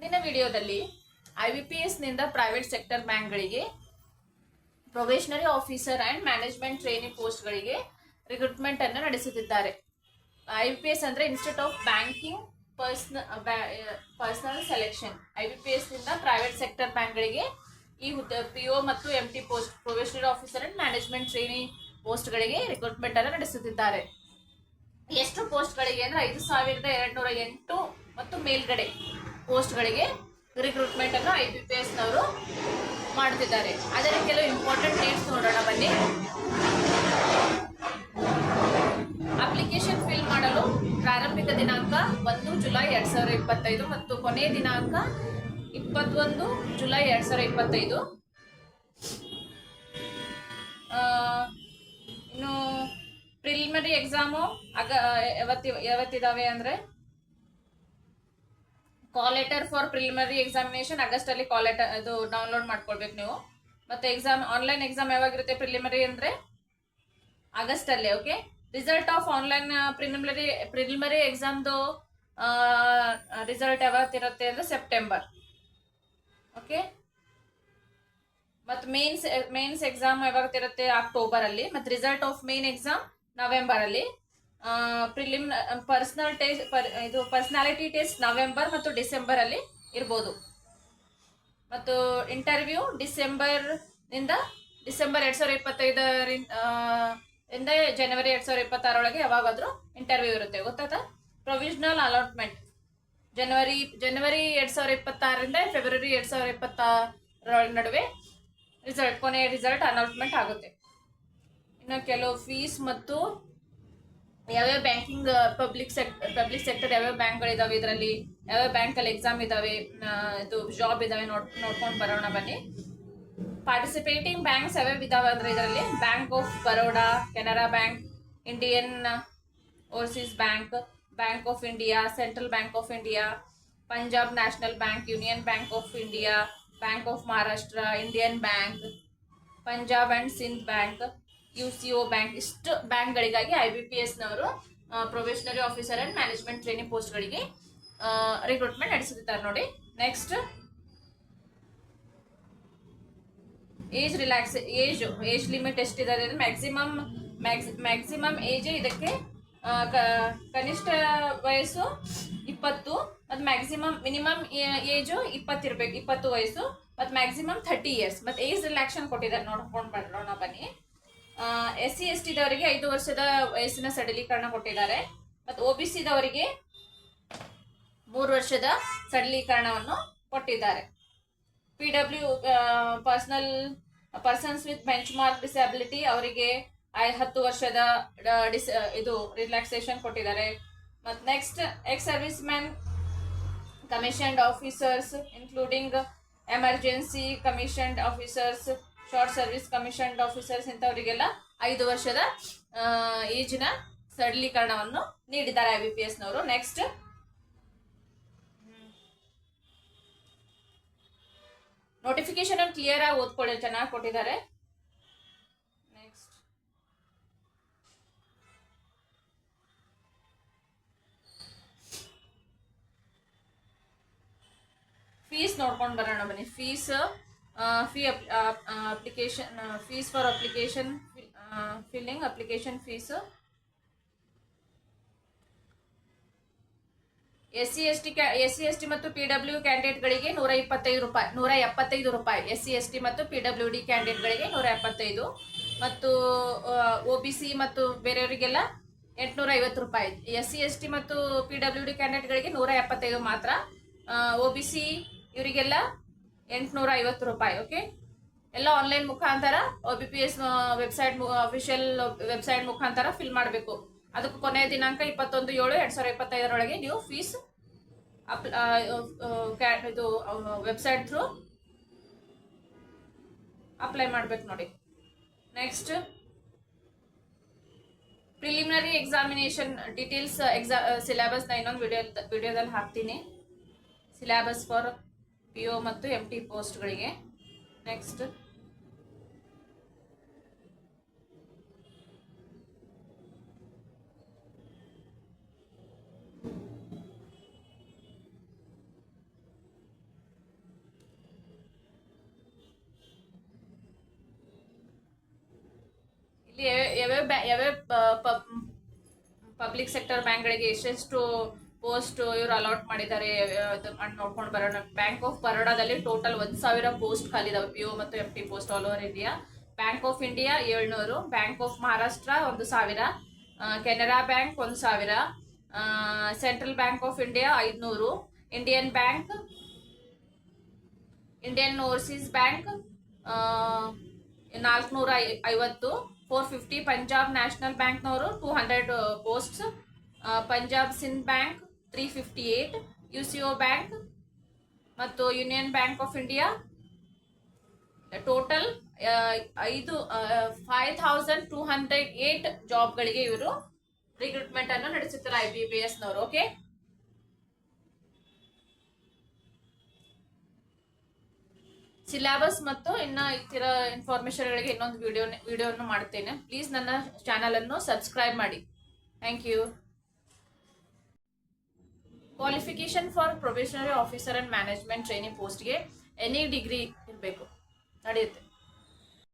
ಇಂದಿನ ವಿಡಿಯೋದಲ್ಲಿ I B P ಎಸ್ನಿಂದ ಪ್ರೈವೇಟ್ ಸೆಕ್ಟರ್ ಬ್ಯಾಂಕ್ಗಳಿಗೆ probationary officer and management training ಪೋಸ್ಟ್ಗಳಿಗೆ recruitment ಅನ್ನು ನಡೆಸುತ್ತಿದ್ದಾರೆ. ಐ ಬಿ ಪಿ ಎಸ್ ಅಂದ್ರೆ institute of banking person personnel selection I B P ಎಸ್ನಿಂದ private sector ಬ್ಯಾಂಕ್ಗಳಿಗೆ ಈ ಹುದ್ದೆ ಪಿ ಒ ಮತ್ತು M T post probationary officer and management training ಪೋಸ್ಟ್ಗಳಿಗೆ recruitment ಅನ್ನು ನಡೆಸುತ್ತಿದ್ದಾರೆ. ಎಷ್ಟು ಪೋಸ್ಟ್ಗಳಿಗೆ ಅಂದ್ರೆ ಐದು ಸಾವಿರದ ಎರಡು ನೂರ ಎಂಟು ಮತ್ತು ಮೇಲ್ಗಡೆ. ಪೋಸ್ಟ್ಗಳಿಗೆ ರಿಕ್ರೂಟ್ಮೆಂಟ್ ಅನ್ನು ಐ ಪಿ ಎಸ್ ನವರು ಮಾಡ್ತಿದ್ದಾರೆ. ಅದರ ಕೆಲವು ಇಂಪಾರ್ಟೆಂಟ್ ಡೇಟ್ಸ್ ನೋಡೋಣ ಬನ್ನಿ. ಅಪ್ಲಿಕೇಶನ್ ಫಿಲ್ ಮಾಡಲು ಪ್ರಾರಂಭಿಕ ದಿನಾಂಕ ಒಂದು ಜುಲೈ ಎರಡ್ ಸಾವಿರದ ಇಪ್ಪತ್ತೈದು ಮತ್ತು ಕೊನೆಯ ದಿನಾಂಕ ಇಪ್ಪತ್ತೊಂದು ಜುಲೈ ಎರಡ್ ಸಾವಿರದ ಇಪ್ಪತ್ತೈದು. ಇನ್ನು ಪ್ರಿಲಿಮಿನರಿ ಎಕ್ಸಾಮು ಅಗ ಯಾವತ್ತಿ ಯಾವತ್ತಿದ್ದಾವೆ ಅಂದ್ರೆ call letter for preliminary examination August ಅಲ್ಲಿ ಕಾಲ್ ಲೆಟರ್ ಇದು ಡೌನ್ಲೋಡ್ ಮಾಡ್ಕೊಳ್ಬೇಕು ನೀವು. ಮತ್ತೆ ಎಕ್ಸಾಮ್ ಆನ್ಲೈನ್ ಎಕ್ಸಾಮ್ ಯಾವಾಗಿರುತ್ತೆ ಪ್ರಿಲಿಮಿನರಿ ಅಂದ್ರೆ? ಆಗಸ್ಟ್ ಅಲ್ಲಿ okay result of online preliminary preliminary ಎಕ್ಸಾಮ್ದು result ಯಾವತ್ತಿರುತ್ತೆ ಅಂದ್ರೆ ಸೆಪ್ಟೆಂಬರ್ ಓಕೆ ಮತ್ತು ಮೇನ್ಸ್ ಮೇನ್ಸ್ ಎಕ್ಸಾಮ್ ಯಾವತ್ತಿರುತ್ತೆ? ಅಕ್ಟೋಬರ್ ಅಲ್ಲಿ. ಮತ್ತು result of main exam November ಅಲ್ಲಿ. ಪ್ರಿಲಿಮ್ ಪರ್ಸನಲ್ ಟೆಸ್ಟ್ ಇದು ಪರ್ಸನಾಲಿಟಿ ಟೆಸ್ಟ್ ನವೆಂಬರ್ ಮತ್ತು ಡಿಸೆಂಬರ್ ಅಲ್ಲಿ ಇರ್ಬೋದು. ಮತ್ತು ಇಂಟರ್ವ್ಯೂ ಡಿಸೆಂಬರ್ನಿಂದ ಡಿಸೆಂಬರ್ ಎರಡ್ ಸಾವಿರದ ಇಪ್ಪತ್ತೈದರಿಂದ ಜನವರಿ ಎರಡ್ ಸಾವಿರದ ಇಪ್ಪತ್ತಾರೊಳಗೆ ಯಾವಾಗಾದ್ರೂ ಇಂಟರ್ವ್ಯೂ ಇರುತ್ತೆ. ಗೊತ್ತಾಯ್ತಾ? ಪ್ರೊವಿಷನಲ್ ಅಲಾಟ್ಮೆಂಟ್ ಜನವರಿ ಜನವರಿ ಎರಡ್ ಸಾವಿರದ ಇಪ್ಪತ್ತಾರರಿಂದ ಫೆಬ್ರವರಿ ಎರಡ್ ಸಾವಿರದ ಇಪ್ಪತ್ತಾರ ನಡುವೆ ರಿಸಲ್ಟ್ ಕೊನೆಯ ರಿಸಲ್ಟ್ ಅನೌನ್ಸ್ಮೆಂಟ್ ಆಗುತ್ತೆ. ಇನ್ನು ಕೆಲವು ಫೀಸ್ ಮತ್ತು ಯಾವ್ಯಾವ banking public sector public sector ಯಾವ್ಯಾವ ಬ್ಯಾಂಕ್ಗಳಿದಾವೆ ಇದರಲ್ಲಿ? ಯಾವ್ಯಾವ ಬ್ಯಾಂಕಲ್ಲಿ ಎಕ್ಸಾಮ್ ಇದಾವೆ? ಇದು ಜಾಬ್ ಇದಾವೆ ನೋಡ್, ನೋಡ್ಕೊಂಡು ಬರೋಣ ಬನ್ನಿ. ಪಾರ್ಟಿಸಿಪೇಟಿಂಗ್ ಬ್ಯಾಂಕ್ಸ್ ಯಾವ್ಯಾವ ಇದಾವೆ ಅಂದ್ರೆ ಇದರಲ್ಲಿ? Bank of Baroda Canara bank Indian overseas bank bank of India central bank of India Punjab national bank union bank of India bank of Maharashtra Indian bank Punjab and Sind bank U C O bank ಇಷ್ಟು ಬ್ಯಾಂಕ್ಗಳಿಗಾಗಿ I B P ಎಸ್ನವರು probationary officer and management training ಪೋಸ್ಟ್ಗಳಿಗೆ recruitment ನಡೆಸುತ್ತಿದ್ದಾರೆ ನೋಡಿ. Next age relax age age limit ಎಷ್ಟಿದೆ maximum maximum age ಇದಕ್ಕೆ ಕನಿಷ್ಠ ವಯಸ್ಸು ಇಪ್ಪತ್ತು, ಮತ್ತು ಮ್ಯಾಕ್ಸಿಮಮ್ ಮಿನಿಮಮ್ ಏಜು ಇಪ್ಪತ್ತಿರ್ಬೇಕು ಇಪ್ಪತ್ತು ವಯಸ್ಸು, ಮತ್ತು ಮ್ಯಾಕ್ಸಿಮಮ್ ಥರ್ಟಿ ಇಯರ್ಸ್ ಮತ್ತು ಏಜ್ ರಿಲ್ಯಾಕ್ಷನ್ ಕೊಟ್ಟಿದ್ದಾರೆ ನೋಡ್ಕೊಂಡು ಬರೋಣ ಬನ್ನಿ. ಎಸ್ ಸಿ ಎಸ್ ಟಿದವರಿಗೆ ಐದು ವರ್ಷದ ವಯಸ್ಸಿನ ಸಡಲೀಕರಣ ಕೊಟ್ಟಿದ್ದಾರೆ. ಮತ್ತು ಒ ಬಿ ಸಿದವರಿಗೆ ಮೂರು ವರ್ಷದ ಸಡಲೀಕರಣವನ್ನು ಕೊಟ್ಟಿದ್ದಾರೆ. P W personal, persons with benchmark disability ಅವರಿಗೆ ಐ- ಹತ್ತು ವರ್ಷದ ಡಿಸ್ ಇದು ರಿಲ್ಯಾಕ್ಸೇಷನ್ ಕೊಟ್ಟಿದ್ದಾರೆ. ಮತ್ತು next ex serviceman commissioned officers, including emergency commissioned officers short service commissioned officers ಇಂಥವರಿಗೆಲ್ಲ ಐದು ವರ್ಷದ ಏಜಿನ ಸಡಲೀಕರಣವನ್ನು ನೀಡಿದ್ದಾರೆ ಐ ಬಿ ಪಿ ಎಸ್ನವರು ನೆಕ್ಸ್ಟ್ ನೋಟಿಫಿಕೇಶನ್ ಅನ್ನು ಕ್ಲಿಯರ್ ಆಗಿ ಓದ್ಕೊಳ್ಳಿ ಚೆನ್ನಾಗಿ ಕೊಟ್ಟಿದ್ದಾರೆ. ಫೀಸ್ ನೋಡ್ಕೊಂಡು ಬರೋಣ ಬನ್ನಿ. Fees fee application fees for application filling application fees S C S T S C S T ಮತ್ತು ಪಿ ಡಬ್ಲ್ಯೂ ಕ್ಯಾಂಡಿಡೇಟ್ಗಳಿಗೆ ನೂರ ಇಪ್ಪತ್ತೈದು ರೂಪಾಯಿ, ನೂರ ಎಪ್ಪತ್ತೈದು ರೂಪಾಯಿ. ಎಸ್ ಸಿ ಎಸ್ ಟಿ ಮತ್ತು ಪಿ ಡಬ್ಲ್ಯೂ ಡಿ ಕ್ಯಾಂಡಿಡೇಟ್ಗಳಿಗೆ ನೂರ ಎಪ್ಪತ್ತೈದು. ಮತ್ತು ಒ ಬಿ ಸಿ ಮತ್ತು ಬೇರೆಯವರಿಗೆಲ್ಲ ಎಂಟುನೂರ ಐವತ್ತು ರೂಪಾಯಿ. ಎಸ್ ಸಿ ಎಸ್ ಟಿ ಮತ್ತು ಪಿ ಡಬ್ಲ್ಯೂ ಡಿ ಕ್ಯಾಂಡಿಡೇಟ್ಗಳಿಗೆ ನೂರ ಎಪ್ಪತ್ತೈದು ಮಾತ್ರ. ಒ ಬಿ ಸಿ ಇವರಿಗೆಲ್ಲ ಎಂಟುನೂರ ಐವತ್ತು ರೂಪಾಯಿ ಓಕೆ ಎಲ್ಲ ಆನ್ಲೈನ್ ಮುಖಾಂತರ B P S website official website ಮುಖಾಂತರ ಫಿಲ್ ಮಾಡಬೇಕು. ಅದಕ್ಕೆ ಕೊನೆಯ ದಿನಾಂಕ ಇಪ್ಪತ್ತೊಂದು ಏಳು, ಎರಡು ಸಾವಿರದ ಇಪ್ಪತ್ತೈದರೊಳಗೆ ನೀವು ಫೀಸ್ ಅಪ್ ಇದು ವೆಬ್ಸೈಟ್ ಥ್ರೂ ಅಪ್ಲೈ ಮಾಡಬೇಕು ನೋಡಿ. ನೆಕ್ಸ್ಟ್ ಪ್ರಿಲಿಮಿನರಿ ಎಕ್ಸಾಮಿನೇಷನ್ ಡೀಟೇಲ್ಸ್ ಎಕ್ಸಾ ಸಿಲೆಬಸ್ನ ಇನ್ನೊಂದು ವಿಡಿಯೋ ವಿಡಿಯೋದಲ್ಲಿ ಹಾಕ್ತೀನಿ. ಸಿಲೆಬಸ್ ಫಾರ್ ಪಿ ಒ ಮತ್ತು ಎಂ ಟಿ ಪೋಸ್ಟ್ಗಳಿಗೆ. ನೆಕ್ಸ್ಟ್ ಇಲ್ಲಿ ಯಾವ್ಯಾವ ಯಾವ್ಯಾವ ಪಬ್ಲಿಕ್ ಸೆಕ್ಟರ್ ಬ್ಯಾಂಕ್ಗಳಿಗೆ ಎಷ್ಟೆಷ್ಟು ಪೋಸ್ಟ್ ಇವರು ಅಲಾಟ್ ಮಾಡಿದ್ದಾರೆ ನೋಡ್ಕೊಂಡು ಬರೋಣ. ಬ್ಯಾಂಕ್ ಆಫ್ ಬರೋಡಾದಲ್ಲಿ ಟೋಟಲ್ ಒಂದ್ ಸಾವಿರ ಪೋಸ್ಟ್ ಖಾಲಿದಾವೆ ಪಿ ಓ ಮತ್ತು F T post all over India bank of India ಏಳ್ನೂರು ಬ್ಯಾಂಕ್ ಆಫ್ ಮಹಾರಾಷ್ಟ್ರ ಒಂದು ಸಾವಿರ ಕೆನರಾ ಬ್ಯಾಂಕ್ ಒಂದು ಸಾವಿರ ಸೆಂಟ್ರಲ್ ಬ್ಯಾಂಕ್ ಆಫ್ ಇಂಡಿಯಾ ಐದುನೂರು Indian bank Indian overseas bank ನಾಲ್ಕುನೂರ ಐವತ್ತು ಫೋರ್ ಫಿಫ್ಟಿ ಪಂಜಾಬ್ ನ್ಯಾಷನಲ್ ಬ್ಯಾಂಕ್ನವರು two hundred posts Punjab Sind bank three fifty eight U C O bank ಮತ್ತು union bank of India total ಐದು five thousand two hundred eight ಜಾಬ್ಗಳಿಗೆ ಇವರು recruitment ಅನ್ನು ನಡೆಸುತ್ತಾರೆ I B B ಎಸ್ನವರು okay syllabus ಮತ್ತು ಇನ್ನ ಇತರ ಇನ್ಫಾರ್ಮೇಶನ್ಗಳಿಗೆ ಇನ್ನೊಂದು ವಿಡಿಯೋ ವಿಡಿಯೋವನ್ನು ಮಾಡ್ತೇನೆ. ಪ್ಲೀಸ್ ನನ್ನ ಚಾನಲನ್ನು ಸಬ್ಸ್ಕ್ರೈಬ್ ಮಾಡಿ. Thank you qualification for probationary officer and management training ಪೋಸ್ಟ್ಗೆ ಎನಿ ಡಿಗ್ರಿ ಇರಬೇಕು. ನಡೆಯುತ್ತೆ